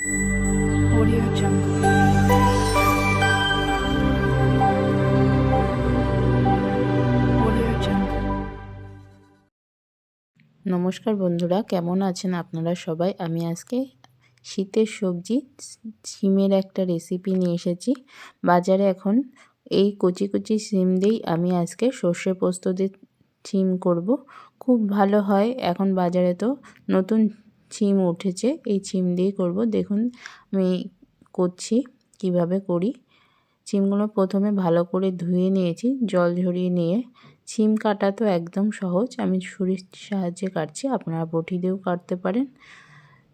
Audio Jungle. নমস্কার বন্ধুরা, কেমন আছেন আপনারা সবাই? আমি আজকে শীতের সবজি সিমের একটা রেসিপি নিয়ে এসেছি। বাজারে এখন এই কচি কচি সিম দিয়েই আমি আজকে সর্ষে পোস্ত দিয়ে সিম করব। খুব ভালো হয়, এখন বাজারে তো নতুন সিম উঠেছে, এই সিম দিয়েই করব। দেখুন, আমি করছি, কীভাবে করি। সিমগুলো প্রথমে ভালো করে ধুয়ে নিয়েছি, জল ঝরিয়ে নিয়ে। সিম কাটা তো একদম সহজ, আমি ছুরির সাহায্যে কাটছি, আপনারা বটি দিয়েও কাটতে পারেন।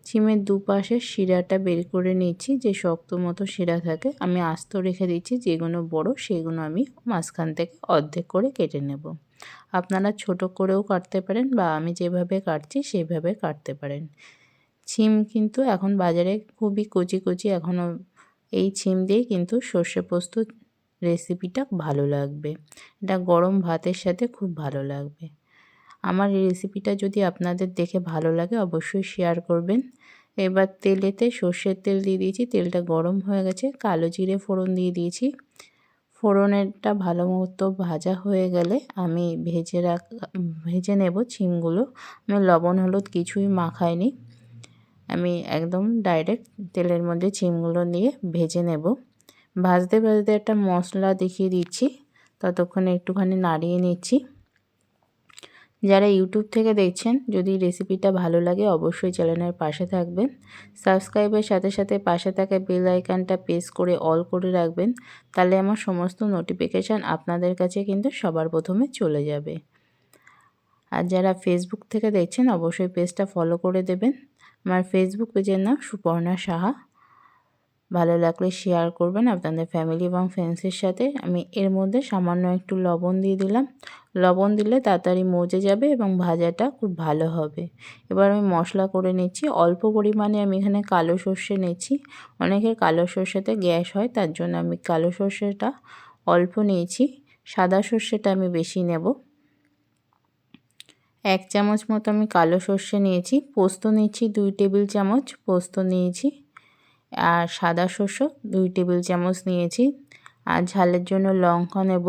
সিমের দুপাশের শিরাটা বের করে নিচ্ছি, যে শক্ত মতো শিরা থাকে, আমি আস্ত রেখে দিচ্ছি, যেগুলো বড়, সেগুলো আমি মাঝখান থেকে অর্ধেক করে কেটে নেব। আপনারা ছোট করেও কাটতে পারেন বা আমি যেভাবে কাটছি সেইভাবে কাটতে পারেন। ছিম কিন্তু এখন বাজারে খুবই কচি কচি এখনও এই ছিম দিয়েই কিন্তু সর্ষে পোস্ত রেসিপিটা ভালো লাগবে। এটা গরম ভাতের সাথে খুব ভালো লাগবে। আমার এই রেসিপিটা যদি আপনাদের দেখে ভালো লাগে অবশ্যই শেয়ার করবেন। এবার তেলেতে সর্ষের তেল দিয়ে দিয়েছি, তেলটা গরম হয়ে গেছে, কালো জিরে ফোড়ন দিয়ে দিয়েছি। ফোড়নেরটা ভালো মতো ভাজা হয়ে গেলে আমি ভেজে রাখ, ভেজে নেব ছিমগুলো আমি লবণ, হলুদ কিছুই মাখাইনি। আমি একদম ডাইরেক্ট তেলের মধ্যে চিমগুলো দিয়ে ভেজে নেব। ভাজতে ভাজতে একটা মশলা দেখিয়ে দিচ্ছি। ততক্ষণে একটুখানি নাড়িয়ে নিচ্ছি। যারা ইউটিউব থেকে দেখছেন, যদি রেসিপিটা ভালো লাগে, অবশ্যই চ্যানেলের পাশে থাকবেন। সাবস্ক্রাইবের সাথে সাথে পাশে থাকা বেল আইকনটা প্রেস করে অল করে রাখবেন, তাহলে আমার সমস্ত নোটিফিকেশান আপনাদের কাছে কিন্তু সবার প্রথমে চলে যাবে। আর যারা ফেসবুক থেকে দেখছেন, অবশ্যই পেজটা ফলো করে দেবেন। আমার ফেসবুক পেজের নাম সুপর্ণা সাহা। ভালো লাগলে শেয়ার করবেন আপনাদের ফ্যামিলি এবং ফ্রেন্ডসের সাথে। আমি এর মধ্যে সামান্য একটু লবণ দিয়ে দিলাম। লবণ দিলে তাড়াতাড়ি মজে যাবে এবং ভাজাটা খুব ভালো হবে। এবার আমি মশলা করে নিচ্ছি। অল্প পরিমাণে আমি এখানে কালো সর্ষে নিচ্ছি অনেকের কালো সর্ষেতে গ্যাস হয়, তার জন্য আমি কালো সর্ষেটা অল্প নিয়েছি। সাদা সর্ষেটা আমি বেশি নেব। এক চামচ মতো আমি কালো সর্ষে নিয়েছি। পোস্ত নিচ্ছি দুই টেবিল চামচ। পোস্ত নিয়েছি। আর সাদা শস্য দুই টেবিল চামচ নিয়েছি। আর ঝালের জন্য লঙ্কা নেব।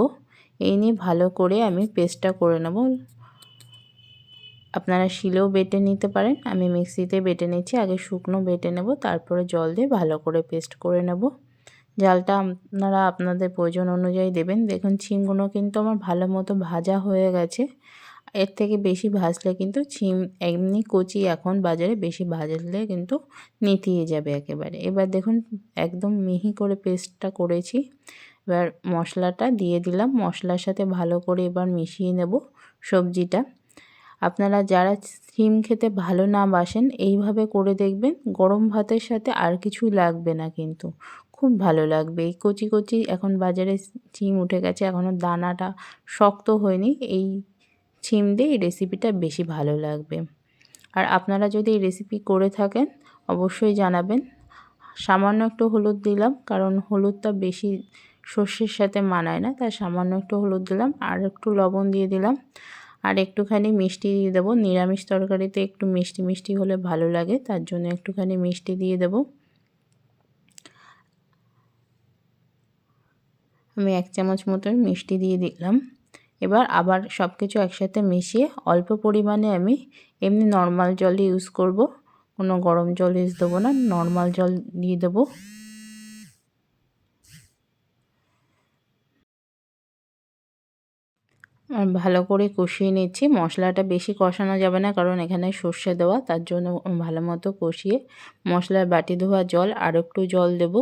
এই নিয়ে ভালো করে আমি পেস্টটা করে নেব। আপনারা শিলেও বেটে নিতে পারেন। আমি মিক্সিতে বেটে নিচ্ছি আগে শুকনো বেটে নেব। তারপরে জল দিয়ে ভালো করে পেস্ট করে নেব। জালটা আপনারা আপনাদের প্রয়োজন অনুযায়ী দেবেন। দেখুন, ছিমগুলো কিন্তু আমার ভালো মতো ভাজা হয়ে গেছে। এর থেকে বেশি ভাজলে কিন্তু ছিম, এমনি কচি এখন বাজারে বেশি ভাজলে কিন্তু নেতিয়ে যাবে একেবারে। এবার দেখুন, একদম মিহি করে পেস্টটা করেছি। এবার মশলাটা দিয়ে দিলাম। মশলার সাথে ভালো করে এবার মিশিয়ে নেব সবজিটা। আপনারা যারা সিম খেতে ভালো না বাসেন, এইভাবে করে দেখবেন গরম ভাতের সাথে আর কিছু লাগবে না কিন্তু। খুব ভালো লাগবে। এই কচি কচি এখন বাজারে সিম উঠে গেছে এখনও দানাটা শক্ত হয়নি। এই ছিম দিয়ে এই রেসিপিটা বেশি ভালো লাগবে। আর আপনারা যদি এই রেসিপি করে থাকেন, অবশ্যই জানাবেন। সামান্য একটু হলুদ দিলাম, কারণ হলুদটা বেশি সর্ষের সাথে মানায় না, তাই সামান্য একটু হলুদ দিলাম, আর একটু লবণ দিয়ে দিলাম। আর একটুখানি মিষ্টি দিয়ে দেবো, নিরামিষ তরকারিতে একটু মিষ্টি মিষ্টি হলে ভালো লাগে, তার জন্য একটুখানি মিষ্টি দিয়ে দেবো। আমি এক চামচ মতো মিষ্টি দিয়ে দিলাম। এবার আবার সব কিছু একসাথে মিশিয়ে অল্প পরিমাণে আমি এমনি নর্মাল জল ইউজ করব। কোনো গরম জল ইউজ দেবো না নর্মাল জল দিয়ে দেবো। ভালো করে কষিয়ে নিচ্ছি। মশলাটা বেশি কষানো যাবে না, কারণ এখানে সর্ষে দেওয়া, তার জন্য ভালো মতো কষিয়ে মশলার বাটি ধোয়া জল, আর একটু জল দেব।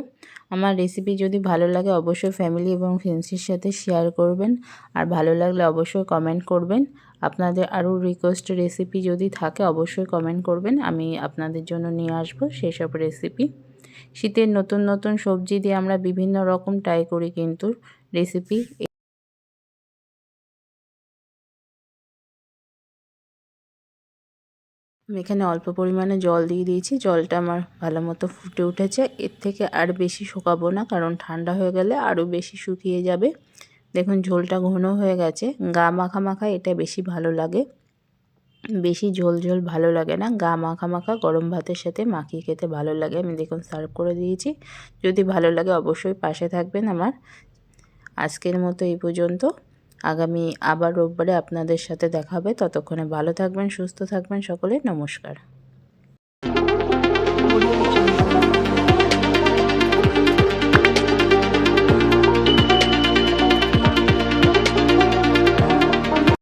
আমার রেসিপি যদি ভালো লাগে, অবশ্যই ফ্যামিলি এবং ফ্রেন্ডসের সাথে শেয়ার করবেন। আর ভালো লাগলে অবশ্যই কমেন্ট করবেন। আপনাদের আরও রিকোয়েস্ট রেসিপি যদি থাকে, অবশ্যই কমেন্ট করবেন। আমি আপনাদের জন্য নিয়ে আসব সেসব রেসিপি শীতের নতুন নতুন সবজি দিয়ে আমরা বিভিন্ন রকম ট্রাই করি, কিন্তু রেসিপি আমি এখানে অল্প পরিমাণে জল দিয়ে দিয়েছি। জলটা আমার ভালো মতো ফুটে উঠেছে। এর থেকে আর বেশি শুকাবো না, কারণ ঠান্ডা হয়ে গেলে আরও বেশি শুকিয়ে যাবে। দেখুন, ঝোলটা ঘন হয়ে গেছে। গা মাখা মাখা এটা বেশি ভালো লাগে। বেশি ঝোল ঝোল ভালো লাগে না। গা মাখা মাখা গরম ভাতের সাথে মাখিয়ে খেতে ভালো লাগে। আমি দেখুন, সার্ভ করে দিয়েছি। যদি ভালো লাগে অবশ্যই পাশে থাকবেন আমার। আজকের মতো এই পর্যন্ত। আগামী আবার রোববারে আপনাদের সাথে দেখা হবে। ততক্ষণে ভালো থাকবেন সুস্থ থাকবেন সকলে। নমস্কার।